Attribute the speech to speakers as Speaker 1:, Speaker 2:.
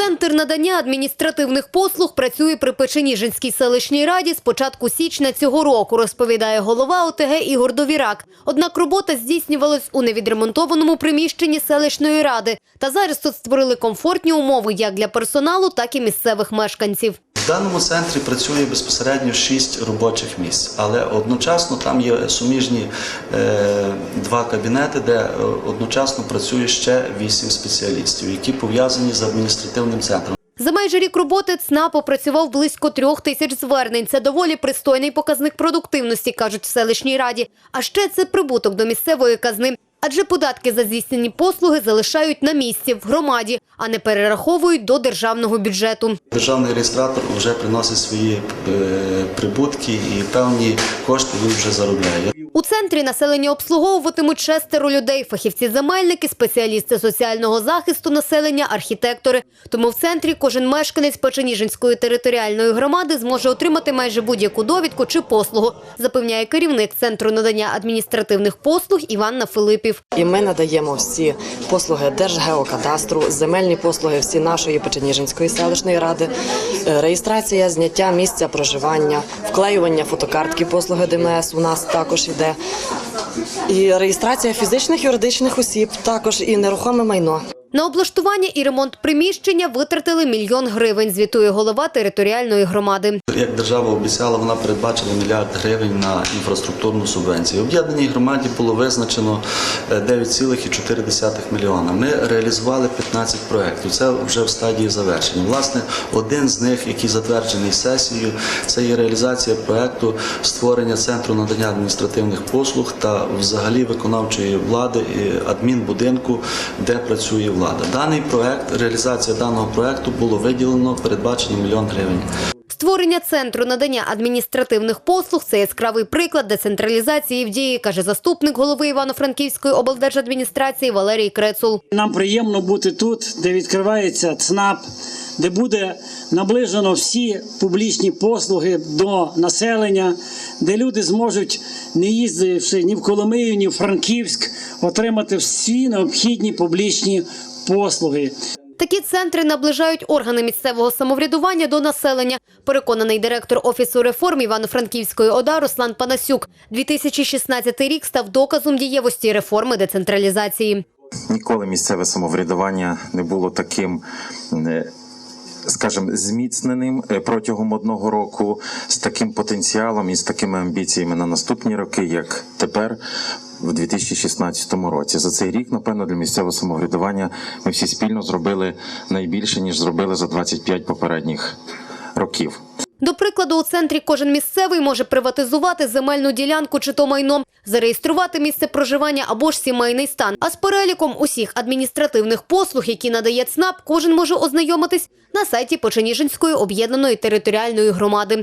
Speaker 1: Центр надання адміністративних послуг працює при Печеніжинській селищній раді з початку січня цього року, розповідає голова ОТГ Ігор Довірак. Однак робота здійснювалась у невідремонтованому приміщенні селищної ради. Та зараз тут створили комфортні умови як для персоналу, так і місцевих мешканців.
Speaker 2: Даному центрі працює безпосередньо шість робочих місць, але одночасно там є суміжні е, два кабінети, де е, одночасно працює ще вісім спеціалістів, які пов'язані з адміністративним центром.
Speaker 1: За майже рік роботи ЦНАП опрацював близько трьох тисяч звернень. Це доволі пристойний показник продуктивності, кажуть в селищній раді. А ще це прибуток до місцевої казни. Адже податки за здійснені послуги залишають на місці в громаді, а не перераховують до державного бюджету.
Speaker 2: Державний реєстратор вже приносить свої е, прибутки і певні кошти він вже заробляє.
Speaker 1: Центрі населення обслуговуватимуть шестеро людей: фахівці-земельники, спеціалісти соціального захисту населення, архітектори. Тому в центрі кожен мешканець Печеніжинської територіальної громади зможе отримати майже будь-яку довідку чи послугу, запевняє керівник центру надання адміністративних послуг Іванна Филипів.
Speaker 3: І ми надаємо всі послуги Держгеокадастру, земельні послуги всі нашої Печеніжинської селищної ради, е, реєстрація, зняття місця проживання, вклеювання фотокартки послуги ДМС у нас також іде. І реєстрація фізичних юридичних осіб, також і нерухоме майно.
Speaker 1: На облаштування і ремонт приміщення витратили мільйон гривень, звітує голова територіальної громади.
Speaker 2: Як держава обіцяла, вона передбачила мільярд гривень на інфраструктурну субвенцію. Об'єднаній громаді було визначено е, 9,4 мільйона. Ми реалізували 15 проєктів. Це вже в стадії завершення. Власне, один з них, який затверджений сесією, це є реалізація проєкту створення центру надання адміністративних послуг та взагалі виконавчої влади адмінбудинку, де працює влада. Даний проєкт, реалізація даного проєкту було виділено, передбачено мільйон гривень.
Speaker 1: Створення центру надання адміністративних послуг це яскравий приклад децентралізації в дії, каже заступник голови Івано-Франківської облдержадміністрації Валерій Крецул.
Speaker 4: Нам приємно бути тут, де відкривається ЦНАП, де буде наближено всі публічні послуги до населення, де люди зможуть, не їздивши ні в Коломию, ні в Франківськ, отримати всі необхідні публічні послуги.
Speaker 1: Такі центри наближають органи місцевого самоврядування до населення. Переконаний директор офісу реформ Івано-Франківської ОДА Руслан Панасюк. 2016 рік став доказом дієвості реформи децентралізації.
Speaker 5: Ніколи місцеве самоврядування не було таким. е, Скажімо, зміцненим е, протягом одного року з таким потенціалом і з такими амбіціями на наступні роки, як тепер, в 2016 році. За цей рік, напевно, для місцевого самоврядування ми всі спільно зробили найбільше ніж зробили за 25 попередніх років.
Speaker 1: До прикладу, у центрі кожен місцевий може приватизувати земельну ділянку чи то майно, зареєструвати місце проживання або ж сімейний стан. А з переліком усіх адміністративних послуг, які надає ЦНАП, кожен може ознайомитись на сайті Печеніжинської об'єднаної територіальної громади.